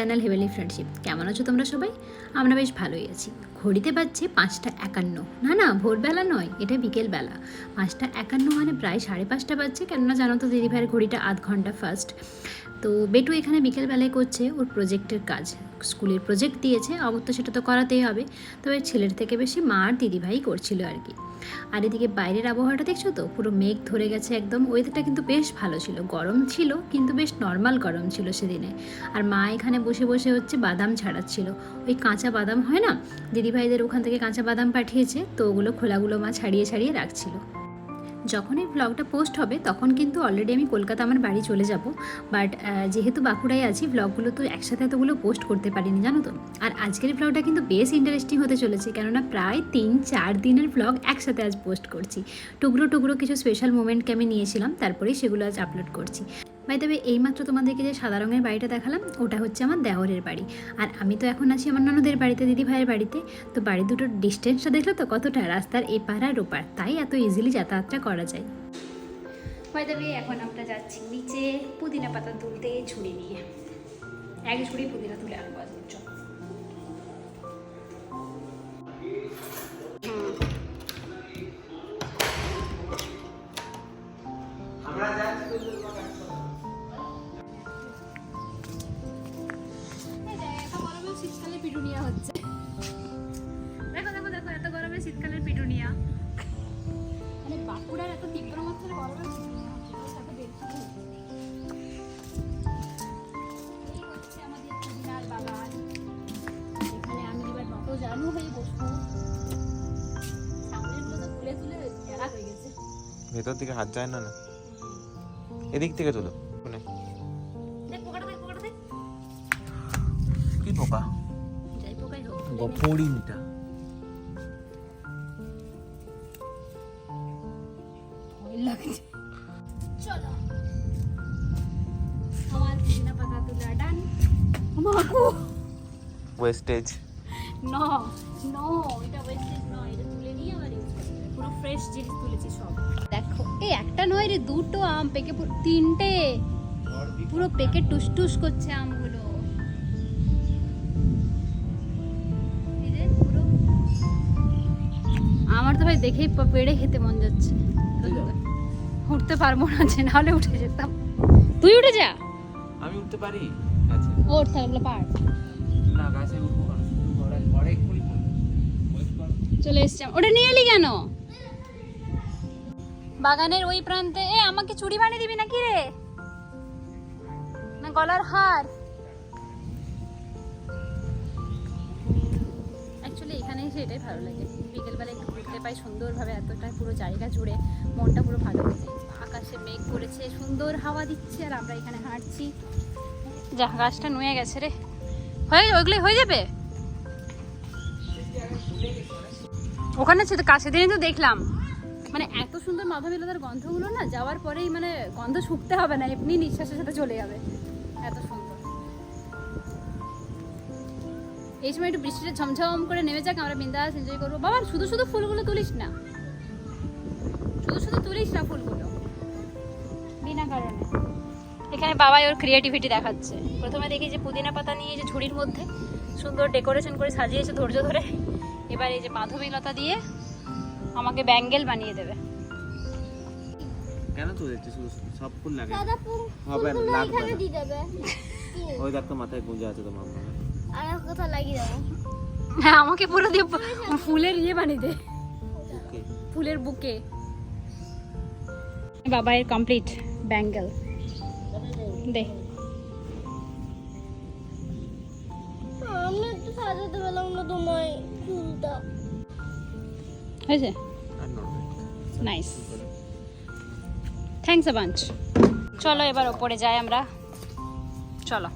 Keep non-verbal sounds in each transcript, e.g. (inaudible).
Channel হেভেলি friendship. কেমন আছো তোমরা সবাই? আমরা বেশ ভালোই আছি। ঘড়িতে বাজছে পাঁচটা একান্ন। না না, ভোরবেলা নয়, এটা বিকেলবেলা। পাঁচটা একান্ন মানে প্রায় সাড়ে পাঁচটা বাজছে, কেননা জানো তো দিদিভাইয়ের ঘড়িটা আধ ঘণ্টা ফার্স্ট তো বেটু এখানে বিকেলবেলায় করছে ওর প্রজেক্টের কাজ। স্কুলের প্রজেক্ট দিয়েছে অবশ্য সেটা তো করাতেই হবে। তবে ছেলের থেকে বেশি মা আর দিদিভাই করছিল আর কি। আর এদিকে বাইরের আবহাওয়াটা দেখছ তো? পুরো মেঘ ধরে গেছে একদম। ওয়েদারটা কিন্তু বেশ ভালো ছিল। গরম ছিল, কিন্তু বেশ নর্মাল গরম ছিল সেদিনে। আর মা এখানে বসে বসে হচ্ছে বাদাম ছাড়াচ্ছিল। ওই কাঁচা বাদাম হয় না? দিদিভাইদের ওখান থেকে কাঁচা বাদাম পাঠিয়েছে, তো ওগুলো খোলাগুলো মা ছাড়িয়ে ছাড়িয়ে রাখছিল। যখন এই ব্লগটা পোস্ট হবে, তখন কিন্তু অলরেডি আমি কলকাতা আমার বাড়ি চলে যাব। বাট যেহেতু বাঁকুড়ায় আছি ব্লগগুলো তো একসাথে এতগুলো পোস্ট করতে পারিনি, জানো তো? আর আজকের ব্লগটা কিন্তু বেশ ইন্টারেস্টিং হতে চলেছে, কেননা প্রায় তিন, চার দিনের ব্লগ একসাথে আজ পোস্ট করছি। টুকরো টুকরো কিছু স্পেশাল মোমেন্টকে আমি নিয়েছিলাম, তারপরেই সেগুলো আজ আপলোড করছি। বাই তবে এইমাত্র তোমাদেরকে যে সাদা রঙের বাড়িটা দেখালাম, ওটা হচ্ছে আমার দেওরের বাড়ি। আর আমি তো এখন আছি আমার ননদের বাড়িতে, দিদি ভাইয়ের বাড়িতে। তো বাড়ি দুটোর ডিস্টেন্সটা দেখলে তো কতটা রাস্তার এপার আর ওপার, তাই এত ইজিলি যাতায়াতটা করা যায়। বাই তবে এখন আমরা যাচ্ছি নিচে পুদিনা পাতা তুলতে ছুরি নিয়ে। এক ঝুড়ি পুদিনা তুলে আনব আজকে ভেতর দিকে হাত যায় না না। এদিক থেকে তোলো। শুনে। কি পোকা? লাগছে। চলো। ওয়েস্টেজ নো নো এটা ওয়েস্টেজ ফ্রেশ জিনিস তুলেছি সব। দেখো এই একটা নয় রে দুটো আম পেকে পুরো তিনটে। পুরো পেকে টুস টুস করছে আমগুলো। আমার তো ভাই দেখেই পেড়ে খেতে মন যাচ্ছে। উঠতে পারব না যে নাহলে উঠে যেতাম। তুই উঠে যা। আমি উঠতে পারি? গাছে। ও উঠতে পার না গাছে উঠবো কেন ঘরে ঘরে এক্ষুনি পড়ব। Wait কর। চলে এসছি। ওটা নিয়ে এলি কেন? বাগানের ওই প্রান্তে। এ, আমাকে চুড়ি বানিয়ে দিবি নাকি রে? না, গলার হার। অ্যাকচুয়ালি এখানে এসে এটাই ভালো লাগে। বিকেলবেলা একটু ঘুরতে পাই সুন্দরভাবে, এতটা পুরো জায়গা জুড়ে, মনটা পুরো ভালো যায় আকাশে মেঘ করেছে, সুন্দর হাওয়া দিচ্ছে, আর আমরা এখানে হাঁটছি। যা, গাছটা নুয়ে গেছে রে। হয়ে ওইগুলো হয়ে যাবে? ওখানে কাছে দিনই তো দেখলাম। মানে এত সুন্দর মাধবীলতার গন্ধগুলো না যাওয়ার পরেই মানে গন্ধ শুকতে হবে না, এমনি নিঃশ্বাসের সাথে চলে যাবে। এত সুন্দর। এই সময় একটু বৃষ্টিটা ঝমঝম করে নেমে যাক, আমরা বিন্দাস এনজয় করব। বাবা, শুধু শুধু ফুলগুলো তুলিস না। শুধু শুধু তুলিস না ফুলগুলো। বিনা কারণে। এখানে বাবাই ওর ক্রিয়েটিভিটি দেখাচ্ছে। প্রথমে দেখি যে পুদিনা পাতা নিয়ে যে ঝুড়ির মধ্যে সুন্দর ডেকোরেশন করে সাজিয়েছে ধৈর্য ধরে। এবার এই যে মাধবীলতা দিয়ে আমাকে ব্যাঙ্গেল বানিয়ে দেবে। কেন শুধু শুধু? সব ফুল লাগে। দাদা ফুল হবে লাগবে এখানে দিয়ে দেবে। (laughs) ওই দেখো মাথায় গুঁজে আছে তোমার মনে আর কোথাও লাগিয়ে দেবো। হ্যাঁ আমাকে পুরো দিয়ে ফুলের ইয়ে বানিয়ে দে। ফুলের বুকে। বাবাইয়ের কমপ্লিট ব্যাঙ্গেল। দে। আমি একটু সাজাতে পেলাম না তোমায় চুলটা। হয়েছে? নাইস থ্যাংকস আ বাঞ্চ চলো এবার ওপরে যাই আমরা। চলো।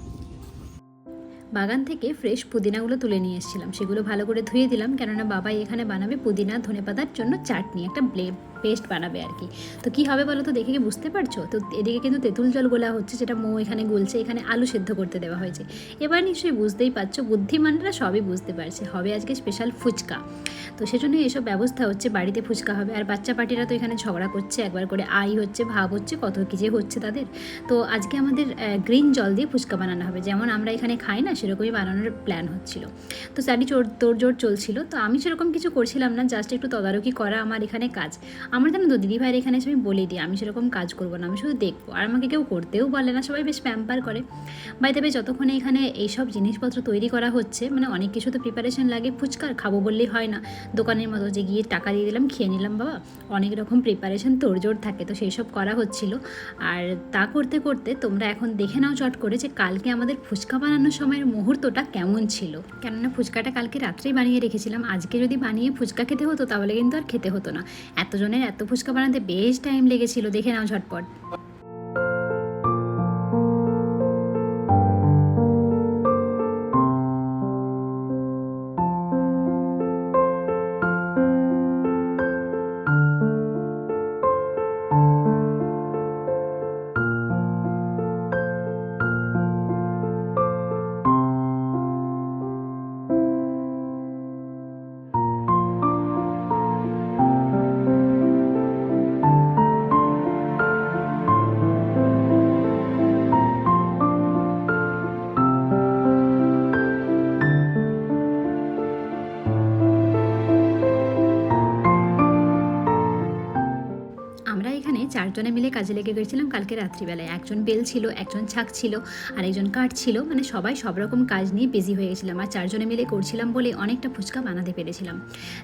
বাগান থেকে ফ্রেশ পুদিনাগুলো তুলে নিয়ে এসেছিলাম। সেগুলো ভালো করে ধুয়ে দিলাম কেননা বাবাই এখানে বানাবে পুদিনা ধনেপাতার জন্য চাটনি একটা ব্লে পেস্ট বানাবে আর কি। তো কী হবে বলো তো? দেখে কি বুঝতে পারছ? তো এদিকে কিন্তু তেঁতুল জল গোলা হচ্ছে, যেটা মৌ এখানে গুলছে, এখানে আলু সেদ্ধ করতে দেওয়া হয়েছে। এবার নিশ্চয়ই বুঝতেই পারছ, বুদ্ধিমানরা সবই বুঝতে পারছে। হবে আজকে স্পেশাল ফুচকা। তো সেজন্য এসব ব্যবস্থা হচ্ছে, বাড়িতে ফুচকা হবে। আর বাচ্চা পার্টিরা তো এখানে ঝগড়া করছে, একবার করে আই হচ্ছে, ভাব হচ্ছে, কত কী যে হচ্ছে তাদের। তো আজকে আমাদের গ্রিন জল দিয়ে ফুচকা বানানো হবে। যেমন আমরা এখানে খাই না, সেরকমই বানানোর প্ল্যান হচ্ছিল। তো স্টাডি তোড়জোড় চলছিল। তো আমি সেরকম কিছু করছিলাম না জাস্ট একটু তদারকি করা আমার এখানে কাজ। আমার জানো তো দিদি ভাইয়ের এখানে এসে আমি বলে দিই, আমি সেরকম কাজ করব না, আমি শুধু দেখব। আর আমাকে কেউ করতেও বলে না, সবাই বেশ প্যাম্পার করে। বাইতে বেশ যতক্ষণে এখানে এইসব জিনিসপত্র তৈরি করা হচ্ছে মানে অনেক কিছু তো প্রিপারেশন লাগে ফুচকার খাব বললেই হয় না। দোকানের মতো যে গিয়ে টাকা দিয়ে দিলাম, খেয়ে নিলাম, বাবা। অনেক রকম প্রিপারেশন তোড়জোড় থাকে, তো সেই সব করা হচ্ছিল। আর তা করতে করতে তোমরা এখন দেখে নাও চট করে যে কালকে আমাদের ফুচকা বানানোর সময়ের মুহূর্তটা কেমন ছিল। কেননা ফুচকাটা কালকে রাত্রেই বানিয়ে রেখেছিলাম, আজকে যদি বানিয়ে ফুচকা খেতে হতো, তাহলে কিন্তু আর খেতে হতো না। এতজনের এত ফুচকা বানাতে বেশ টাইম লেগেছিল দেখে নাও ঝটপট। চারজনে মিলে কাজে লেগে গেছিলাম কালকে রাত্রিবেলায়। একজন বেল ছিল, একজন ছাক ছিল, আর একজন কাঠ ছিল। মানে সবাই সব রকম কাজ নিয়ে বিজি হয়ে গেছিলাম আর চারজনে মিলে করছিলাম বলে অনেকটা ফুচকা বানাতে পেরেছিলাম।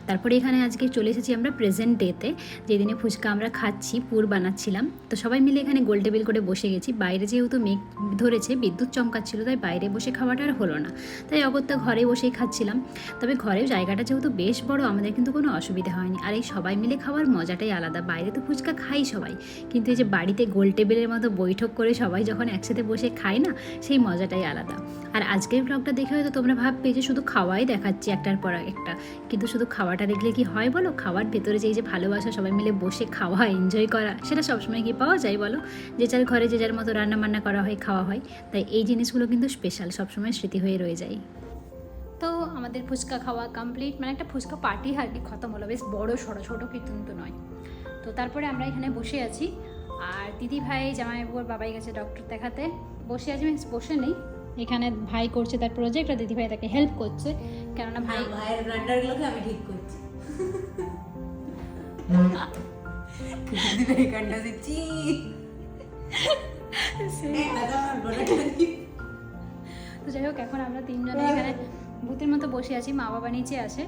তারপরে এখানে আজকে চলে এসেছি আমরা প্রেজেন্ট ডেতে যেদিনে ফুচকা আমরা খাচ্ছি, পুর বানাচ্ছিলাম। তো সবাই মিলে এখানে গোল টেবিল করে বসে গেছি। বাইরে যেহেতু মেঘ ধরেছে, বিদ্যুৎ চমকাচ্ছিল, তাই বাইরে বসে খাওয়াটা আর হলো না। তাই অগত্যা ঘরে বসেই খাচ্ছিলাম। তবে ঘরেও জায়গাটা যেহেতু বেশ বড়, আমাদের কিন্তু কোনো অসুবিধা হয়নি। আর এই সবাই মিলে খাওয়ার মজাটাই আলাদা। বাইরে তো ফুচকা খাই সবাই। কিন্তু এই যে বাড়িতে গোল টেবিলের মতো বৈঠক করে সবাই যখন একসাথে বসে খায় না, সেই মজাটাই আলাদা। আর আজকের ব্লগটা দেখে হয়তো তোমরা ভাববে যে শুধু খাওয়াই দেখাচ্ছি একটার পর একটা। কিন্তু শুধু খাওয়াটা দেখলে কি হয় বলো? খাওয়ার ভেতরে যে এই যে ভালোবাসা, সবাই মিলে বসে খাওয়া এনজয় করা, সেটা সবসময় কি পাওয়া যায় বলো? যে যার ঘরে যে যার মতো রান্না বান্না করা হয়, খাওয়া হয়, তাই এই জিনিসগুলো কিন্তু স্পেশাল সবসময় স্মৃতি হয়ে রয়ে যায়। তো আমাদের ফুচকা খাওয়া কমপ্লিট মানে একটা ফুচকা পার্টি আর কি খতম হলো, বেশ বড় সড়ো, ছোটো কিন্তু নয়। তো তারপরে আমরা এখানে বসে আছি। আর দিদি ভাই জামাইবাবুর বাবাই গেছে ডক্টর দেখাতে। বসে আছি মিন্স বসে নেই। এখানে ভাই করছে তার প্রজেক্ট আর দিদি ভাই তাকে হেল্প করছে। কেননা ভাই ভাইয়ের ব্লান্ডারগুলোকে আমি ঠিক করছি। দিদিভাই কান্না দিচ্ছি। তো যাই হোক এখন আমরা তিনজনে এখানে ভূতের মতো বসে আছি মা বাবা নিচে আছে।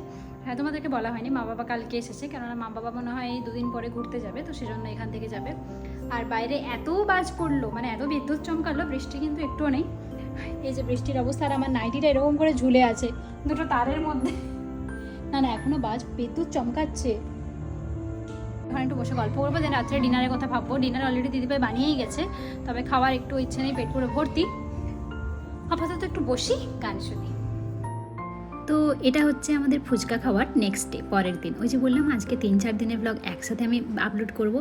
হ্যাঁ তোমাদেরকে বলা হয়নি মা বাবা কালকে এসেছে, কেননা মা বাবা মনে হয় দুদিন পরে ঘুরতে যাবে, তো সেজন্য এখান থেকে যাবে। আর বাইরে এত বাজ পড়ল মানে এত বিদ্যুৎ চমকালো, বৃষ্টি কিন্তু একটুও নেই। এই যে বৃষ্টির অবস্থা, আর আমার নাইটিটা এরকম করে ঝুলে আছে, দুটো তারের মধ্যে। না না, এখনও বাজ, বিদ্যুৎ চমকাচ্ছে। ওখানে একটু বসে গল্প করব, দেন রাত্রে ডিনারের কথা ভাববো। ডিনার অলরেডি দিদিভাই বানিয়েই গেছে, তবে খাওয়ার একটু ইচ্ছে নেই, পেট পুরো ভর্তি। আপাতত একটু বসি, গান শুনি। তো এটা হচ্ছে আমাদের ফুচকা খাওয়ার নেক্সট ডে পরের দিন। ওই যে বললাম, আজকে তিন চার দিনের ব্লগ একসাথে আমি আপলোড করব।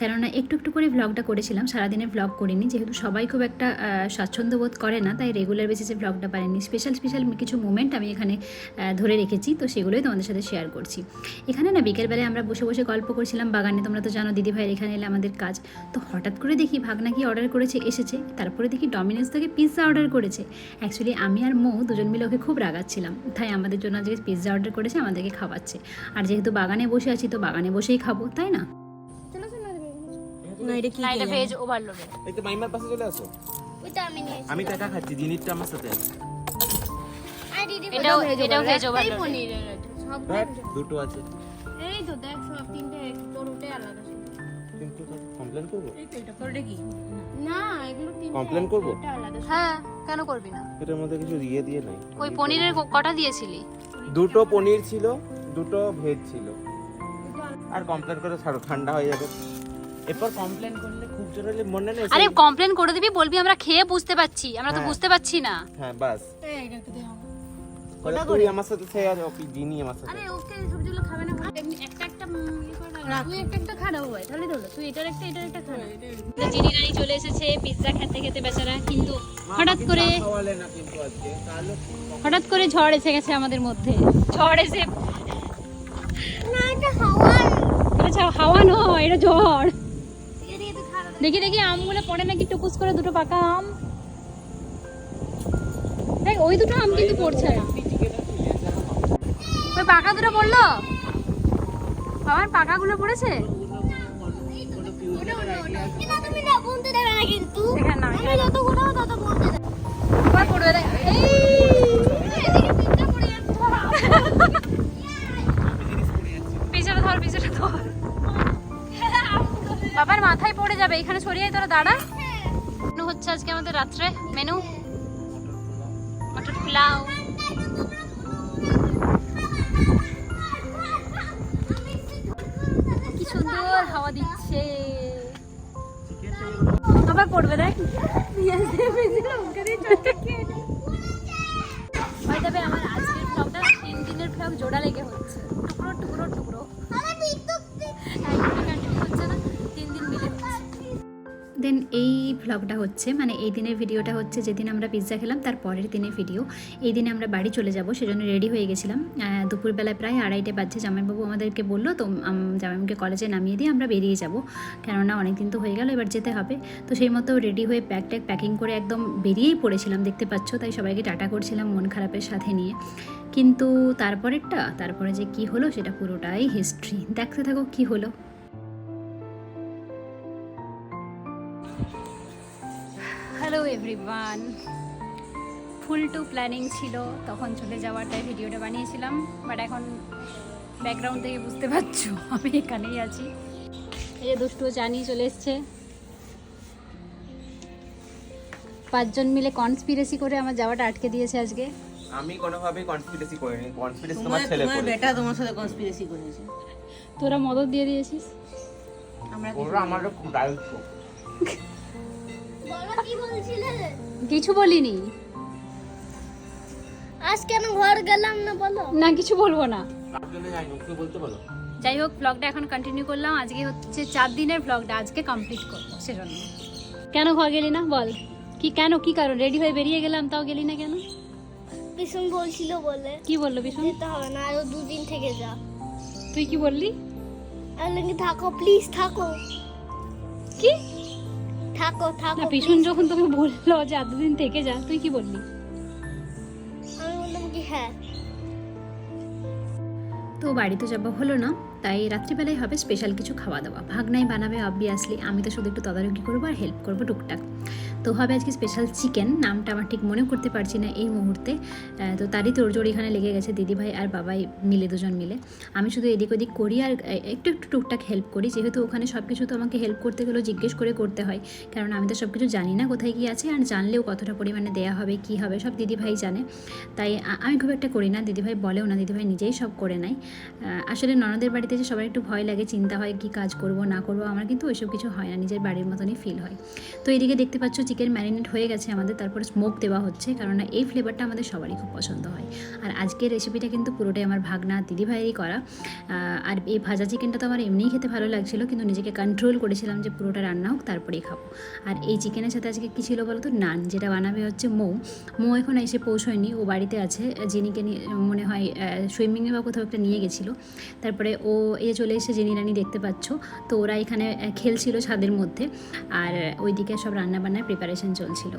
কেননা একটু একটু করে ব্লগটা করেছিলাম সারাদিনের ব্লগ করিনি। যেহেতু সবাই খুব একটা স্বাচ্ছন্দ্য বোধ করে না, তাই রেগুলার বেসিসে ব্লগটা পারেনি। স্পেশাল স্পেশাল কিছু মুমেন্ট আমি এখানে ধরে রেখেছি, তো সেগুলোই তোমাদের সাথে শেয়ার করছি। এখানে না বিকেলবেলায় আমরা বসে বসে গল্প করছিলাম, বাগানে তোমরা তো জানো দিদি ভাইয়ের এখানে এলে আমাদের কাজ। তো হঠাৎ করে দেখি ভাগনা কি অর্ডার করেছে, এসেছে। তারপরে দেখি ডমিনোস থেকে পিৎজা অর্ডার করেছে। অ্যাকচুয়ালি আমি আর মৌ দুজন মিলে ওকে খুব রাগাচ্ছিলাম। তাই আমাদের জন্য আজকে পিৎজা অর্ডার করেছে আমাদেরকে খাওয়াচ্ছে। আর যেহেতু বাগানে বসে আছি তো বাগানে বসেই খাব তাই না? চলো চলো না এটা কি এটা ভেজ ওভারলোডেড এই তো মাইমার পাশে চলে আসো। ওইটা আমি নিয়েছি আমি তো খাচ্ছি জিনিসটা আমার সাথে আছে। আর দিদি এটাও এটাও ভেজ ওভারলোড পনিরের সব দুটো আছে। এই তো দেখ সব তিনটে তোর ওটাই আলাদা। কিন্তু কমপ্লেন করব? এটা তোর এটা কি? না এগুলো তিনটে Complain করব? হ্যাঁ। কেন করবি না? এটার মধ্যে কিছু দিয়ে দিয়ে নাই। ওই পনিরের কটা দিয়েছিলি? দুটো পনির ছিল দুটো ভেজ ছিল। আর কমপ্লেন করে ছাড়ো ঠান্ডা হয়ে যাবে। এরপর কমপ্লেন করলে খুব জোরে হলে মনে নেই আরে কমপ্লেন করে দিবি বলবি আমরা খেয়ে বুঝতে পারছি আমরা তো হ্যাঁ। বুঝতে পারছি না। হ্যাঁ বাস। এটা একটু দে আমার সাথে আর আমার সাথে। আরে ওকে সবজিগুলো খাবে না এমনি একটা একটা ইয়ে করে তুই একটা একটা খারাপ হয় তাহলে হলো। তুই এটার একটা এটার একটা খা। জিনি রানী চলে এসেছে পিৎজা খেতে খেতে বেচারা কিন্তু হঠাৎ করে খাওয়ালে না কিন্তু আজকে তাহলে হঠাৎ করে ঝড় এসে গেছে আমাদের মধ্যে। ঝড় এসে না এটা হাওয়ার আচ্ছা হাওয়া নয় এটা ঝড়। দেখি দেখি আমগুলো পড়ে নাকি টুকুস করে দুটো পাকা আম। দেখ ওই দুটো আম কিন্তু পড়ছে। না ওই পাকা দুটো পড়ল? আমার পাকাগুলো পড়েছে? বাবার মাথায় পড়ে যাবে, এখানে সরিয়ে তোরা দাঁড়া। হচ্ছে আজকে আমাদের রাত্রে, মেনু। আবার করবে দেখ। আমার আজকের ব্লগটা তিন দিনের ব্লগ জোড়া লেগে হচ্ছে। টুকরো টুকরো টুকরো। ভ্লগটা হচ্ছে মানে এই দিনের ভিডিওটা হচ্ছে যেদিন আমরা পিৎজা খেলাম, তার পরের দিনের ভিডিও এই দিনে আমরা বাড়ি চলে যাব, সেজন্য রেডি হয়ে গেছিলাম। দুপুরবেলায় প্রায় আড়াইটে বাজছে, জামাইবাবু আমাদেরকে বলল, তো জামাইবাবুকে কলেজে নামিয়ে দিয়ে আমরা বেরিয়ে যাব। কেননা অনেক দিন তো হয়ে গেল, এবার যেতে হবে। তো সেই মতো রেডি হয়ে প্যাক ট্যাক প্যাকিং করে একদম বেরিয়েই পড়েছিলাম, দেখতে পাচ্ছ? তাই সবাইকে টাটা করছিলাম মন খারাপের সাথে নিয়ে। কিন্তু তারপরেরটা, তারপরে যে কি হলো, সেটা পুরোটাই হিস্ট্রি দেখতে থাকো কি হলো। এভরিওয়ান ফুল টু প্ল্যানিং ছিল তখন চলে যাওয়াটাই ভিডিওটা বানিয়েছিলাম বাট এখন ব্যাকগ্রাউন্ড থেকে বুঝতে পারছ আমি এখানেই আছি। এই যে দুষ্টু জানি চলে এসছে। পাঁচজন মিলে কনস্পিরেসি করে আমার যাওয়াটা আটকে দিয়েছে আজকে। আমি কোনোভাবে কনস্পিরেসি করিনি কনস্পিরেসি তোমার ছেলে তোমার বেটা তোমার সাথে কনস্পিরেসি করেছে। তোরা মদত দিয়ে দিয়েছিস? আমরা ওরা আমারও খুব দায়িত্ব। কিছু বলিনি। আজ কেন ঘর গেলাম না বলো? না কিছু বলব না। যাই হোক ব্লগটা এখন কন্টিনিউ করলাম। আজকে হচ্ছে চার দিনের ব্লগটা আজকে কমপ্লিট করব সেজন্য। কেন ঘর গেলি না? বল। কি কেন কি কারণ? রেডি হয়ে বেরিয়ে গেলাম তাও গেলি না কেন? পিছন বলছিল বলে। কি বলল বিষ্ণু যেতে হবে না আরও দুদিন থেকে যা। তুই কি বললি? আমি থাকো প্লিজ থাকো। কি? থাকো থাকো না পিছন যখন তুমি বলল যে এতদিন থেকে যা তুই কি বললি? আমি বললাম কি হ্যাঁ। তো বাড়িতে যাব হলো না তাই রাত্রিবেলায় হবে স্পেশাল কিছু খাওয়া দাওয়া। ভাগনাই বানাবে অবভিয়াসলি আমি তো শুধু একটু তদারকি করব আর হেল্প করব টুকটাক। তো হবে আজকে স্পেশাল চিকেন নামটা আমার ঠিক মনে করতে পারছি না এই মুহূর্তে। তো তারই তোড়জোড় এখানে লেগে গেছে দিদিভাই আর বাবাই মিলে, দুজন মিলে। আমি শুধু এদিক ওদিক করি আর একটু একটু টুকটাক হেল্প করি। যেহেতু ওখানে সব কিছু তো আমাকে হেল্প করতে গেলেও জিজ্ঞেস করে করতে হয়। কারণ আমি তো সব কিছু জানি না কোথায় কী আছে আর জানলেও কতটা পরিমাণে দেয়া হবে, কী হবে, সব দিদিভাই জানে। তাই আমি খুব একটা করি না, দিদিভাই বলেও না, দিদিভাই নিজেই সব করে নেয়। আসলে ননদের বাড়িতে যে সবার একটু ভয় লাগে, চিন্তা হয় কি কাজ করব, না করব, আমার কিন্তু ওইসব কিছু হয় না, নিজের বাড়ির মতনই ফিল হয়। তো এদিকে দেখতে পাচ্ছ চিকেন ম্যারিনেট হয়ে গেছে আমাদের, তারপরে স্মোক দেওয়া হচ্ছে কারণ এই ফ্লেভারটা আমাদের সবারই খুব পছন্দ হয়। আর আজকের রেসিপিটা কিন্তু পুরোটাই আমার ভাগনা দিদিভাইয়েরই করা। আর এই ভাজা চিকেনটা তো আমার এমনিই খেতে ভালো লাগছিল, কিন্তু নিজেকে কন্ট্রোল করেছিলাম যে পুরোটা রান্না হোক, তারপরেই খাব। আর এই চিকেনের সাথে আজকে কী ছিল বলো তো নান, যেটা বানাবে হচ্ছে মৌ। মৌ এখন এসে পৌঁছয়নি, ও বাড়িতে আছে জিনিকে মনে হয় সুইমিংয়ে বা কোথাও একটা নিয়ে গেছিল। তারপরে ও এ চলে এসে জেনি রানি দেখতে পাচ্ছ, তো ওরা এখানে খেলছিল ছাদের মধ্যে। আর ওইদিকে সব রান্নাবান্নার প্রিপারেশন চলছিল।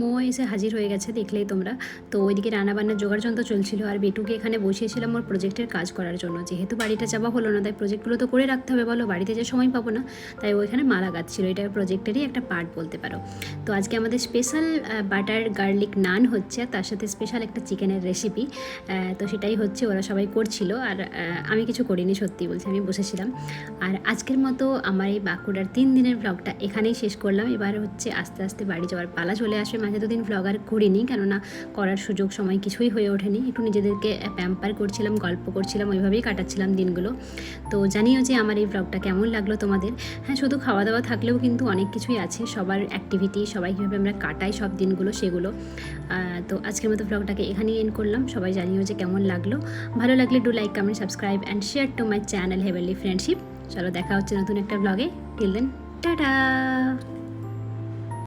মো এসে হাজির হয়ে গেছে, দেখলেই তোমরা। তো ওইদিকে রান্নাবান্নার জোগাড় যন্ত্র চলছিল আর বেটুকে এখানে বসিয়েছিলাম ওর প্রজেক্টের কাজ করার জন্য। যেহেতু বাড়িটা যাওয়া হলো না, তাই প্রজেক্টগুলো তো করে রাখতে হবে বলো, বাড়িতে যে সময় পাবো না, তাই ওইখানে মালা গাচ্ছিল এটা প্রজেক্টেরই একটা পার্ট বলতে পারো। তো আজকে আমাদের স্পেশাল বাটার গার্লিক নান হচ্ছে, তার সাথে স্পেশাল একটা চিকেনের রেসিপি তো সেটাই হচ্ছে ওরা সবাই করছিল আর আমি কিছু করিনি সত্যি বলছি, আমি বসেছিলাম। আর আজকের মতো আমার এই বাঁকুড়ার তিন দিনের ব্লগটা এখানেই শেষ করলাম। এবার হচ্ছে আস্তে আস্তে বাড়ি যাওয়ার পালা চলে আসবে। মাঝে দুদিন ব্লগ আর করিনি, কেননা করার সুযোগ সময় কিছুই হয়ে ওঠেনি। একটু নিজেদেরকে প্যাম্পার করছিলাম, গল্প করছিলাম, ওইভাবেই কাটাচ্ছিলাম দিনগুলো। তো জানিও যে আমার এই ব্লগটা কেমন লাগল তোমাদের। হ্যাঁ শুধু খাওয়া দাওয়া থাকলেও কিন্তু অনেক কিছুই আছে। সবার অ্যাক্টিভিটি সবাই কীভাবে আমরা কাটাই সব দিনগুলো, সেগুলো। তো আজকের মতো ব্লগটাকে এখানেই এন্ড করলাম। সবাই জানিও যে কেমন লাগল। ভালো লাগলে do like comment subscribe and share to my channel Heavenly Friendship চলো দেখা হচ্ছে নতুন একটা ব্লগে টিল দেন টাটা